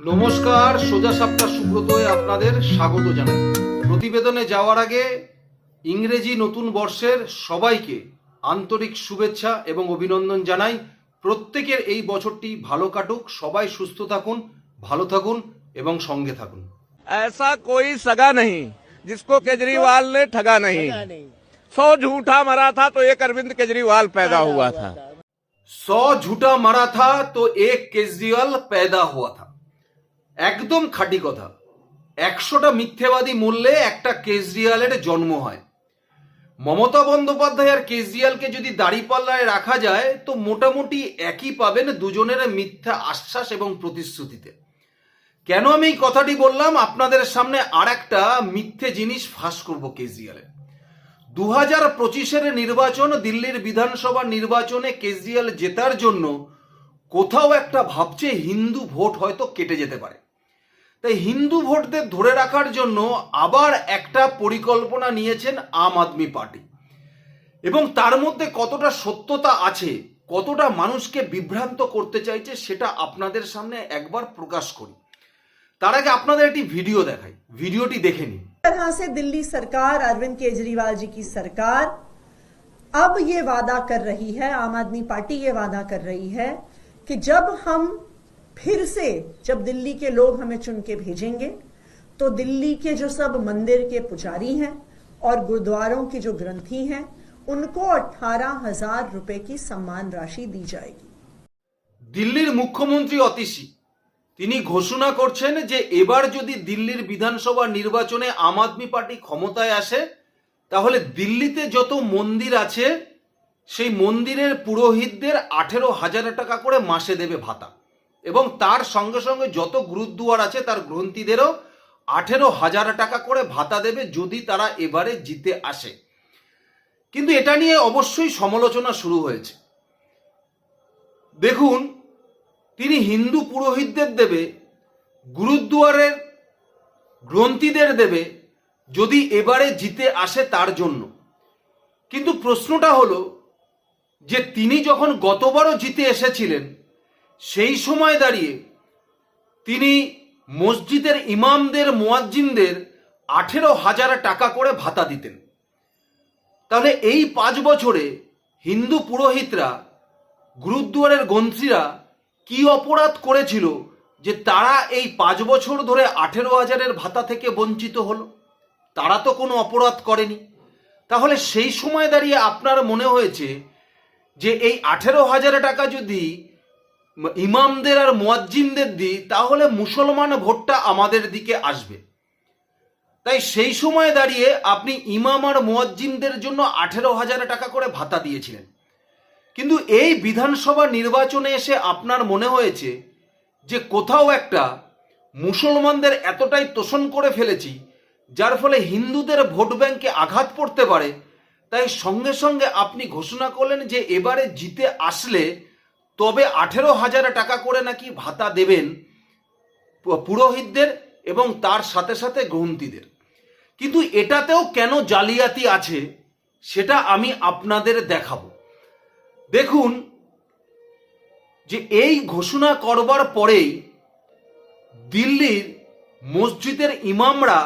নমস্কার সোজা সাপটা সুব্রতয় আপনাদের স্বাগত জানাই প্রতিবেদনে যাওয়ার আগে ইংরেজি নতুন বর্ষের সবাইকে আন্তরিক শুভেচ্ছা এবং অভিনন্দন জানাই প্রত্যেকের এই বছরটি ভালো কাটুক সবাই সুস্থ থাকুন ভালো থাকুন এবং সঙ্গে থাকুন ऐसा कोई सगा नहीं जिसको केजरीवाल ने ठगा नहीं सौ झूठा मरा था तो एक अरविंद केजरीवाल पैदा हुआ था सौ झूठा मारा था तो एक কেজরিওয়াল पैदा हुआ था একদম খাঁটি কথা। একশোটা মিথ্যেবাদী মূল্যে একটা কেজরিওয়ালের জন্ম হয়। মমতা বন্দ্যোপাধ্যায় আর কেজরিওয়ালকে যদি দাড়িপাল্লায় রাখা যায়, তো মোটামুটি একই পাবেন দুজনের মিথ্যা আশ্বাস এবং প্রতিশ্রুতিতে। কেন আমি এই কথাটি বললাম? আপনাদের সামনে আর একটা মিথ্যে জিনিস ফাঁস করব কেজরিওয়ালের দু হাজার পঁচিশের নির্বাচন, দিল্লির বিধানসভা নির্বাচনে কেজরিওয়াল জেতার জন্য কোথাও একটা ভাবছে হিন্দু ভোট হয়তো কেটে যেতে পারে। তাই হিন্দু ভোটদের ধরে রাখার জন্য আবার একটা পরিকল্পনা নিয়েছেন আম আদমি পার্টি এবং তার মধ্যে কতটা সত্যতা আছে কতটা মানুষকে বিভ্রান্ত করতে চাইছে সেটা আপনাদের সামনে একবার প্রকাশ করি তার আগে আপনাদের একটি ভিডিও দেখাই ভিডিওটি দেখে নিন तरह से दिल्ली सरकार अरविंद केजरीवाल जी की सरकार अब ये वादा कर रही है आम आदमी पार्टी ये वादा कर रही है कि जब हम फिर से जब दिल्ली के लोग हमें चुन के भेजेंगे तो दिल्ली के जो सब मंदिर के पुजारी हैं और गुरुद्वारों की जो ग्रंथी हैं उनको अठारह हजार रुपए की सम्मान राशि दी जाएगी দিল্লির মুখ্যমন্ত্রী অতীশী তিনি ঘোষণা করছেন যে এবার যদি দিল্লির বিধানসভা নির্বাচনে আম আদমি পার্টি ক্ষমতায় আসে তাহলে দিল্লিতে যত মন্দির আছে সেই মন্দিরের পুরোহিতদের আঠেরো হাজার টাকা করে মাসে দেবে ভাতা এবং তার সঙ্গে সঙ্গে যত গুরুদ্দুয়ার আছে তার গ্রন্থীদেরও আঠেরো হাজার টাকা করে ভাতা দেবে যদি তারা এবারে জিতে আসে। কিন্তু এটা নিয়ে অবশ্যই সমালোচনা শুরু হয়েছে। দেখুন, তিনি হিন্দু পুরোহিতদের দেবে গুরুদ্বারের গ্রন্থীদের দেবে যদি এবারে জিতে আসে তার জন্য। কিন্তু প্রশ্নটা হলো যে তিনি যখন গতবারও জিতে এসেছিলেন সেই সময় দাঁড়িয়ে তিনি মসজিদের ইমামদের, মোয়াজ্জিনদের আঠেরো হাজার টাকা করে ভাতা দিতেন। তাহলে এই পাঁচ বছরে হিন্দু পুরোহিতরা গুরুদ্বারের গ্রন্থীরা কি অপরাধ করেছিল যে তারা এই পাঁচ বছর ধরে আঠেরো হাজারের ভাতা থেকে বঞ্চিত হলো? তারা তো কোনো অপরাধ করেনি। তাহলে সেই সময় দাঁড়িয়ে আপনার মনে হয়েছে যে এই আঠেরো হাজার টাকা যদি ইমামদের আর মোয়াজ্জিমদের দিই তাহলে মুসলমান ভোটটা আমাদের দিকে আসবে। তাই সেই সময় দাঁড়িয়ে আপনি ইমাম আর মোয়াজ্জিমদের জন্য আঠেরো হাজার টাকা করে ভাতা দিয়েছিলেন। কিন্তু এই বিধানসভা নির্বাচনে এসে আপনার মনে হয়েছে যে কোথাও একটা মুসলমানদের এতটাই তোষণ করে ফেলেছি, যার ফলে হিন্দুদের ভোট ব্যাংকে আঘাত পড়তে পারে। তাই সঙ্গে সঙ্গে আপনি ঘোষণা করলেন যে এবারে জিতে আসলে তবে আঠেরো হাজার টাকা করে নাকি ভাতা দেবেন পুরোহিতদের এবং তার সাথে সাথে গ্রন্থীদের। কিন্তু এটাতেও কেন জালিয়াতি আছে সেটা আমি আপনাদের দেখাবো। দেখুন, যে এই ঘোষণা করবার পরেই দিল্লির মসজিদের ইমামরা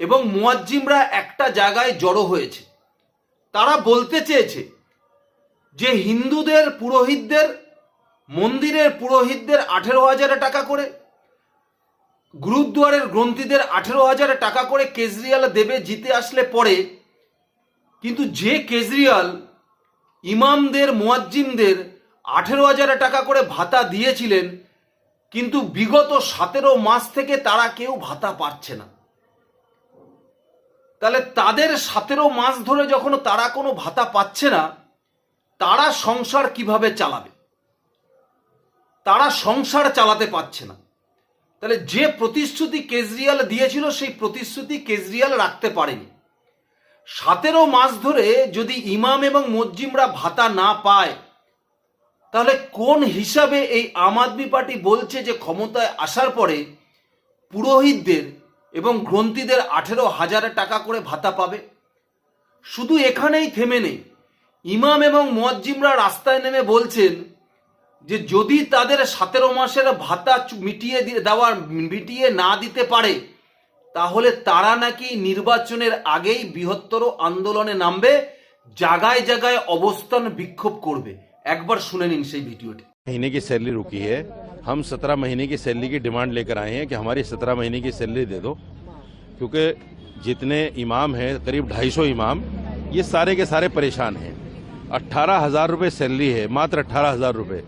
এবং মুয়াজ্জিমরা একটা জায়গায় জড়ো হয়েছে। তারা বলতে চেয়েছে যে হিন্দুদের পুরোহিতদের, মন্দিরের পুরোহিতদের আঠেরো হাজার টাকা করে, গুরুদ্বারের গ্রন্থীদের আঠেরো হাজার টাকা করে কেজরিওয়াল দেবে জিতে আসলে পরে, কিন্তু যে কেজরিওয়াল ইমামদের, মোয়াজ্জিমদের আঠেরো হাজার টাকা করে ভাতা দিয়েছিলেন, কিন্তু বিগত সতেরো মাস থেকে তারা কেউ ভাতা পাচ্ছে না। তাহলে তাদের সতেরো মাস ধরে যখন তারা কোনো ভাতা পাচ্ছে না তারা সংসার কীভাবে চালাবে? তারা সংসার চালাতে পারছে না। তাহলে যে প্রতিশ্রুতি কেজরিয়াল দিয়েছিল, সেই প্রতিশ্রুতি কেজরিয়াল রাখতে পারেনি। সতেরো মাস ধরে যদি ইমাম এবং মজ্জিমরা ভাতা না পায়, তাহলে কোন হিসাবে এই আম আদমি পার্টি বলছে যে ক্ষমতায় আসার পরে পুরোহিতদের এবং গ্রন্থীদের আঠেরো হাজার টাকা করে ভাতা পাবে? শুধু এখানেই থেমে নেই। ইমাম এবং মোয়াজ্জিমরা রাস্তায় নেমে বলছেন যে যদি তাদের সতেরো মাসের ভাতা চু- মিটিয়ে দিয়ে দেওয়ার মিটিয়ে না দিতে পারে তাহলে তারা নাকি নির্বাচনের আগেই বৃহত্তর আন্দোলনে নামবে জায়গায় জায়গায় অবস্থান বিক্ষোভ করবে একবার শুনে নিন সেই ভিডিওটি महीने की सैलरी रुकी है हम सत्रह महीने की सैलरी की डिमांड लेकर आए हैं कि हमारी सत्रह महीने की सैलरी दे दो क्योंकि जितने इमाम हैं करीब ढाई सौ इमाम ये सारे के सारे परेशान हैं अट्ठारह हज़ार रुपये सैलरी है, मात्र अट्ठारह हज़ार रुपये।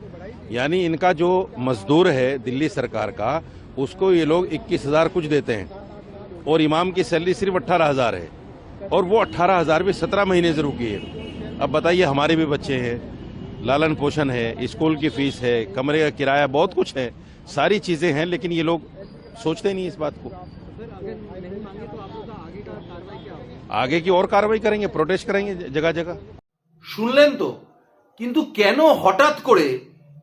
यानी इनका जो मजदूर है दिल्ली सरकार का, उसको ये लोग इक्कीस हज़ार कुछ देते हैं। और इमाम की सैलरी सिर्फ़ अट्ठारह हज़ार है। और वो अट्ठारह हज़ार भी सत्रह महीने से रुकी है। अब बताइए, हमारे भी बच्चे हैं, लालन पोषण है, स्कूल की फ़ीस है, कमरे का किराया बहुत कुछ है, सारी चीज़ें हैं, लेकिन ये लोग सोचते नहीं इस बात को। आगे की और कार्रवाई करेंगे, प्रोटेस्ट करेंगे जगह जगह। শুনলেন তো? কিন্তু কেন হঠাৎ করে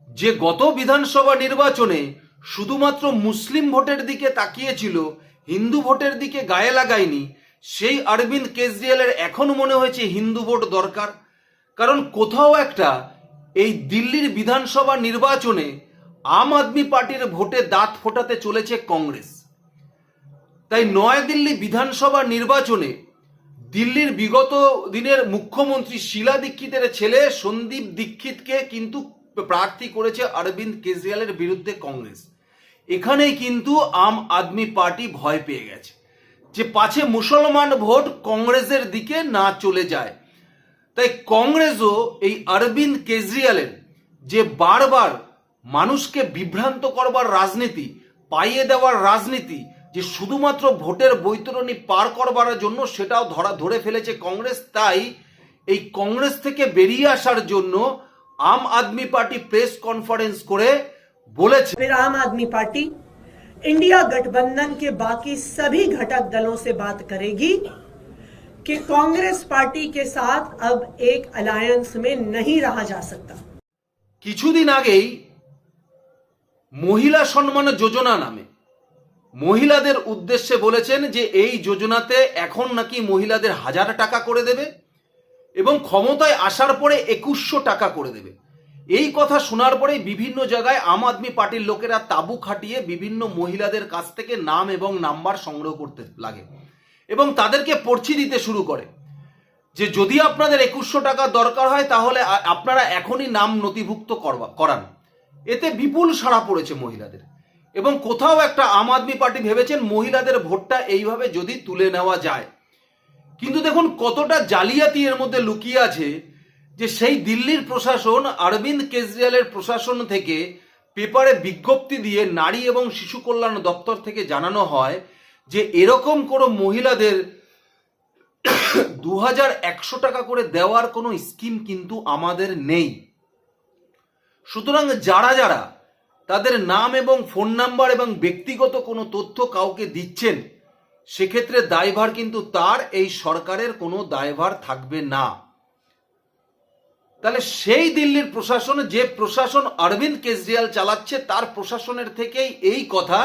যে গত বিধানসভা নির্বাচনে শুধুমাত্র মুসলিম ভোটের দিকে তাকিয়েছিল, হিন্দু ভোটের দিকে গায়ে লাগায়নি, সেই অরবিন্দ কেজরিওয়ালের এখন মনে হয়েছে হিন্দু ভোট দরকার? কারণ কোথাও একটা এই দিল্লির বিধানসভা নির্বাচনে আম আদমি পার্টির ভোটে দাঁত ফোটাতে চলেছে কংগ্রেস। তাই নয়াদিল্লি বিধানসভা নির্বাচনে দিল্লির বিগত দিনের মুখ্যমন্ত্রী শিলা দীক্ষিতের ছেলে সন্দীপ দীক্ষিতকে কিন্তু প্রার্থী করেছে অরবিন্দ কেজরিওয়ালের বিরুদ্ধে কংগ্রেস। এখানেই কিন্তু আম আদমি পার্টি ভয় পেয়ে গেছে যে পাছে মুসলমান ভোট কংগ্রেসের দিকে না চলে যায়। তাই কংগ্রেসও এই অরবিন্দ কেজরিওয়ালের যে বারবার মানুষকে বিভ্রান্ত করবার রাজনীতি, পাইয়ে দেওয়ার রাজনীতি যে শুধুমাত্র ভোটের বৈতরণী পার করবার জন্য সেটাও ধরা ধরে ফেলেছে কংগ্রেস তাই এই কংগ্রেস থেকে বেরিয়ে আসার জন্য Aam Aadmi Party press conference করে বলেছে फिर आम आदमी पार्टी इंडिया गठबंधन के बाकी सभी घटक दलों से बात करेगी कि कांग्रेस पार्टी के साथ अब एक अलायंस में नहीं रहा जा सकता কিছুদিন আগেই মহিলা সম্মান যোজনা নামে মহিলাদের উদ্দেশ্যে বলেছেন যে এই যোজনাতে এখন নাকি মহিলাদের হাজার টাকা করে দেবে এবং ক্ষমতায় আসার পরে একুশশো টাকা করে দেবে। এই কথা শোনার পরে বিভিন্ন জায়গায় আম আদমি পার্টির লোকেরা তাবু খাটিয়ে বিভিন্ন মহিলাদের কাছ থেকে নাম এবং নাম্বার সংগ্রহ করতে লাগে এবং তাদেরকে পড়ছি দিতে শুরু করে যে যদি আপনাদের একুশশো টাকা দরকার হয় তাহলে আপনারা এখনই নাম নথিভুক্ত করান। এতে বিপুল সাড়া পড়েছে মহিলাদের। এবং কোথাও একটা আম আদমি পার্টি ভেবেছেন মহিলাদের ভোটটা এইভাবে যদি তুলে নেওয়া যায়। কিন্তু দেখুন কতটা জালিয়াতি এর মধ্যে লুকিয়ে আছে যে সেই দিল্লির প্রশাসন, অরবিন্দ কেজরিওয়ালের প্রশাসন থেকে পেপারে বিজ্ঞপ্তি দিয়ে নারী এবং শিশু কল্যাণ দপ্তর থেকে জানানো হয় যে এরকম কোনো মহিলাদের দু হাজার একশো টাকা করে দেওয়ার কোনো স্কিম কিন্তু আমাদের নেই। সুতরাং যারা যারা তাদের নাম এবং ফোন নাম্বার এবং ব্যক্তিগত কোনো তথ্য কাউকে দিচ্ছেন, সেক্ষেত্রে দায়ভার কিন্তু তার, এই সরকারের কোনো দায়ভার থাকবে না। তাহলে সেই দিল্লির প্রশাসন, যে প্রশাসন অরবিন্দ কেজরিওয়াল চালাচ্ছে, তার প্রশাসনের থেকেই এই কথা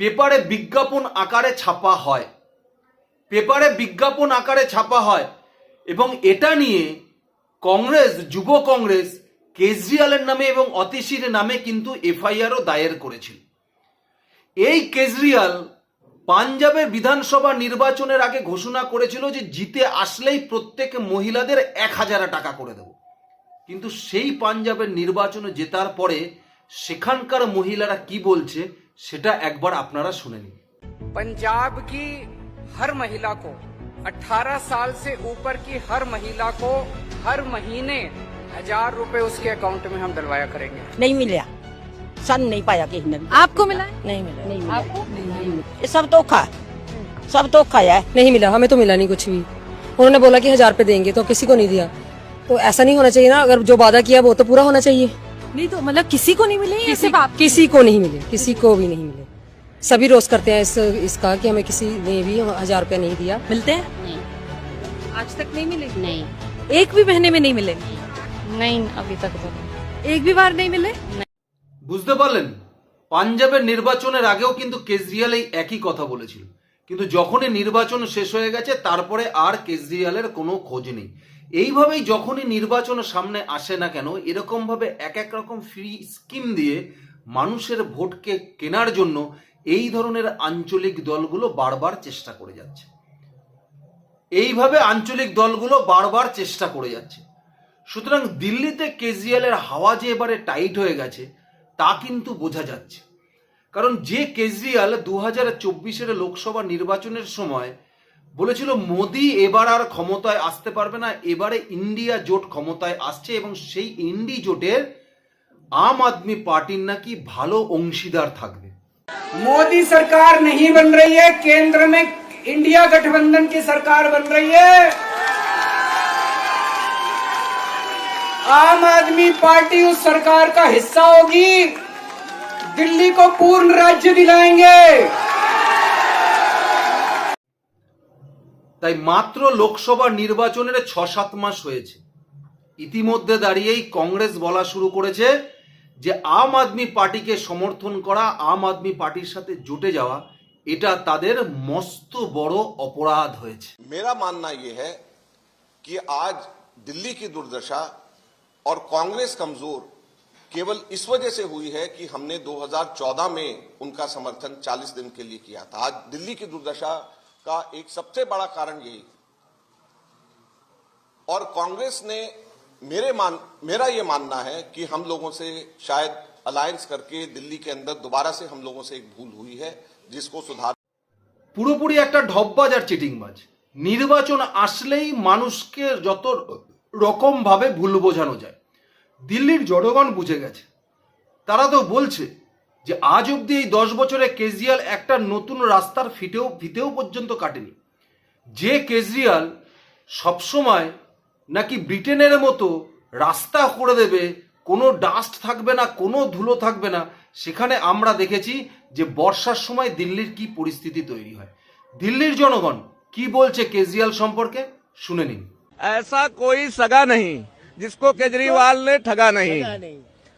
পেপারে বিজ্ঞাপন আকারে ছাপা হয়। পেপারে বিজ্ঞাপন আকারে ছাপা হয় এবং এটা নিয়ে কংগ্রেস, যুব কংগ্রেস কেজরিওয়ালের নামে এবং অতিশির নামে কিন্তু এফআইআরও দায়ের করেছিল এই কেজরিওয়াল পাঞ্জাবের বিধানসভা নির্বাচনের আগে ঘোষণা করেছিল যে জিতে আসলেই প্রত্যেক মহিলাদের এক হাজার টাকা করে দেব কিন্তু সেই পাঞ্জাবের নির্বাচনে জেতার পরে সেখানকার মহিলারা কি বলছে সেটা একবার আপনারা শুনে নিন पंजाब की हर महिला को 18 साल से ऊपर की हर महिला को हर महीने हज़ार रुपए उसके अकाउंट में हम डलवाया करेंगे। नहीं मिला। सन नहीं पाया किसी ने आपको मिला नहीं मिला। नहीं मिला। नहीं मिला। ये सब धोखा है सब धोखा है। नहीं मिला हमें तो मिला नहीं कुछ भी। उन्होंने बोला कि हज़ार पे देंगे तो किसी को नहीं दिया। तो ऐसा नहीं होना चाहिए ना अगर जो वादा किया वो तो पूरा होना चाहिए। नहीं तो मतलब किसी को नहीं मिले किसी- सिर्फ़ आप किसी को नहीं मिले किसी को भी नहीं मिले। सभी रोज करते हैं इस इसका कि हमें किसी ने भी हज़ार रुपया नहीं दिया। मिलते हैं? नहीं। आज तक नहीं मिले? नहीं। एक भी महीने में नहीं मिले? नहीं। अभी तक तो नहीं। एक भी बार नहीं मिले বুঝতে পারলেন পাঞ্জাবের নির্বাচনের আগেও কিন্তু কেজরিওয়াল এই একই কথা বলেছিল কিন্তু যখনই নির্বাচন শেষ হয়ে গেছে তারপরে আর কেজরিওয়ালের কোনো খোঁজ নেই এইভাবেই যখনই নির্বাচন সামনে আসে না কেন এরকমভাবে এক এক রকম ফ্রি স্কিম দিয়ে মানুষের ভোটকে কেনার জন্য এই ধরনের আঞ্চলিক দলগুলো বারবার চেষ্টা করে যাচ্ছে এইভাবে আঞ্চলিক দলগুলো বারবার চেষ্টা করে যাচ্ছে সুতরাং দিল্লিতে কেজরিওয়ালের হাওয়া যে এবারে টাইট হয়ে গেছে তা কিন্তু বোঝা যাচ্ছে কারণ যে কেজরিওয়াল দু হাজার চব্বিশের লোকসভা নির্বাচনের সময় বলেছিল মোদি এবার আর ক্ষমতায় আসতে পারবে না এবারে ইন্ডিয়া জোট ক্ষমতায় আসছে এবং সেই ইন্ডি জোটের আম আদমি পার্টির নাকি ভালো অংশীদার থাকবে मोदी सरकार नहीं बन रही है केंद्र में इंडिया गठबंधन की सरकार बन रही है आम आदमी पार्टी उस सरकार का हिस्सा होगी दिल्ली को पूर्ण राज्य दिलाएंगे তাই মাত্র লোকসভা নির্বাচনের ছ সাত মাস হয়েছে ইতিমধ্যে দাঁড়িয়েই কংগ্রেস বলা শুরু করেছে যে আম আদমি পার্টিকে সমর্থন করা আম আদমি পার্টির সাথে জুটে যাওয়া এটা তাদের মস্ত বড় অপরাধ হয়েছে मेरा मानना यह है कि आज दिल्ली की दुर्दशा और कांग्रेस कमजोर केवल इस वजह से हुई है कि हमने 2014 में उनका समर्थन 40 दिन के लिए किया था आज दिल्ली की दुर्दशा का एक सबसे बड़ा कारण यही और कांग्रेस ने मेरे मान मेरा ये मानना है कि हम लोगों से शायद अलायंस करके दिल्ली के अंदर दोबारा से हम लोगों से एक भूल हुई है जिसको सुधार পুরোপুরি একটা ঢপবাজ আর চিটিংবাজ নির্বাচন আসলেই মানুষকে যত রকম ভাবে ভুল বোঝানো যায়। দিল্লির জনগণ বুঝে গেছে। তারা তো বলছে যে আজ অবধি এই দশ বছরে কেজরিওয়াল একটা নতুন রাস্তার ফিটেও ফিতেও পর্যন্ত কাটেনি। যে কেজরিওয়াল সবসময় নাকি ব্রিটেনের মতো রাস্তা করে দেবে, কোনো ডাস্ট থাকবে না, কোনো ধুলো থাকবে না, সেখানে আমরা দেখেছি যে বর্ষার সময় দিল্লির কি পরিস্থিতি তৈরি হয়। দিল্লির জনগণ কি বলছে কেজরিওয়াল সম্পর্কে শুনে নিন। ऐसा कोई सगा नहीं जिसको केजरीवाल ने ठगा नहीं।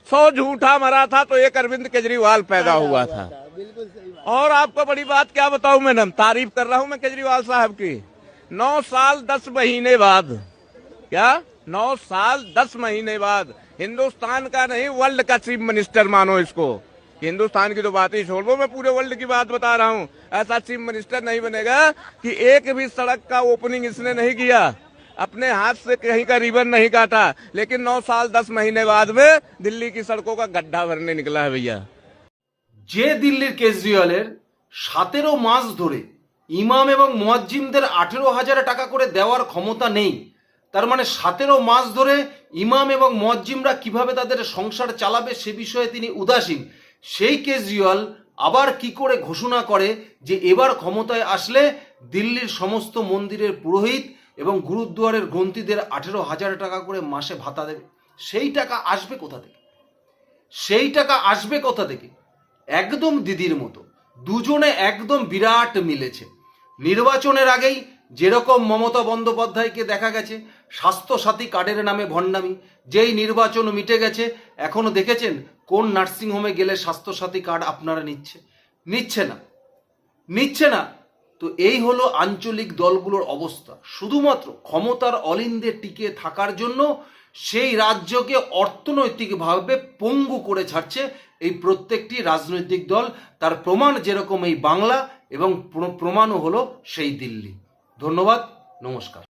सौ झूठा मरा था तो एक अरविंद केजरीवाल पैदा हुआ था। बिल्कुल और आपको बड़ी बात क्या बताऊँ मैडम तारीफ़ कर रहा हूँ मैं केजरीवाल साहब की। नौ साल दस महीने बाद क्या? नौ साल दस महीने बाद हिंदुस्तान का नहीं वर्ल्ड का चीफ मिनिस्टर मानो इसको। हिंदुस्तान की तो बात ही छोड़ दो मैं पूरे वर्ल्ड की बात बता रहा हूँ। ऐसा चीफ मिनिस्टर नहीं बनेगा कि एक भी सड़क का ओपनिंग इसने नहीं किया। अपने हाथ से कहीं का रिबन नहीं काटा लेकिन नौ साल दस महीने बाद में दिल्ली की सड़कों का गड्ढा भरने निकला है भैया যে দিল্লির কেজরিওয়ালের সতেরো মাস ধরে ইমাম এবং মুয়াজ্জিমদের আঠেরো হাজার টাকা করে দেওয়ার ক্ষমতা নেই তার মানে সতেরো মাস ধরে ইমাম এবং মুয়াজ্জিমরা কিভাবে তাদের সংসার চালাবে সে বিষয়ে তিনি উদাসীন সেই কেজরিওয়াল আবার কি করে ঘোষণা করে যে এবার ক্ষমতায় আসলে দিল্লির সমস্ত মন্দিরের পুরোহিত এবং গুরুদ্বারের গ্রন্থীদের আঠেরো হাজার টাকা করে মাসে ভাতা দেবে। সেই টাকা আসবে কোথা থেকে? সেই টাকা আসবে কোথা থেকে? একদম দিদির মতো। দুজনে একদম বিরাট মিলেছে। নির্বাচনের আগেই যেরকম মমতা বন্দ্যোপাধ্যায়কে দেখা গেছে, স্বাস্থ্যসাথী কার্ডের নামে ভণ্ডামি, যেই নির্বাচন মিটে গেছে, এখনও দেখেছেন কোন নার্সিংহোমে গেলে স্বাস্থ্যসাথী কার্ড আপনারা নিচ্ছে? নিচ্ছে না। নিচ্ছে না। তো এই হলো আঞ্চলিক দলগুলোর অবস্থা। শুধুমাত্র ক্ষমতার অলিন্দে টিকে থাকার জন্য সেই রাজ্যকে অর্থনৈতিকভাবে পঙ্গু করে ছাড়ছে এই প্রত্যেকটি রাজনৈতিক দল। তার প্রমাণ যেরকম এই বাংলা এবং প্রমাণও হলো সেই দিল্লি। ধন্যবাদ, নমস্কার।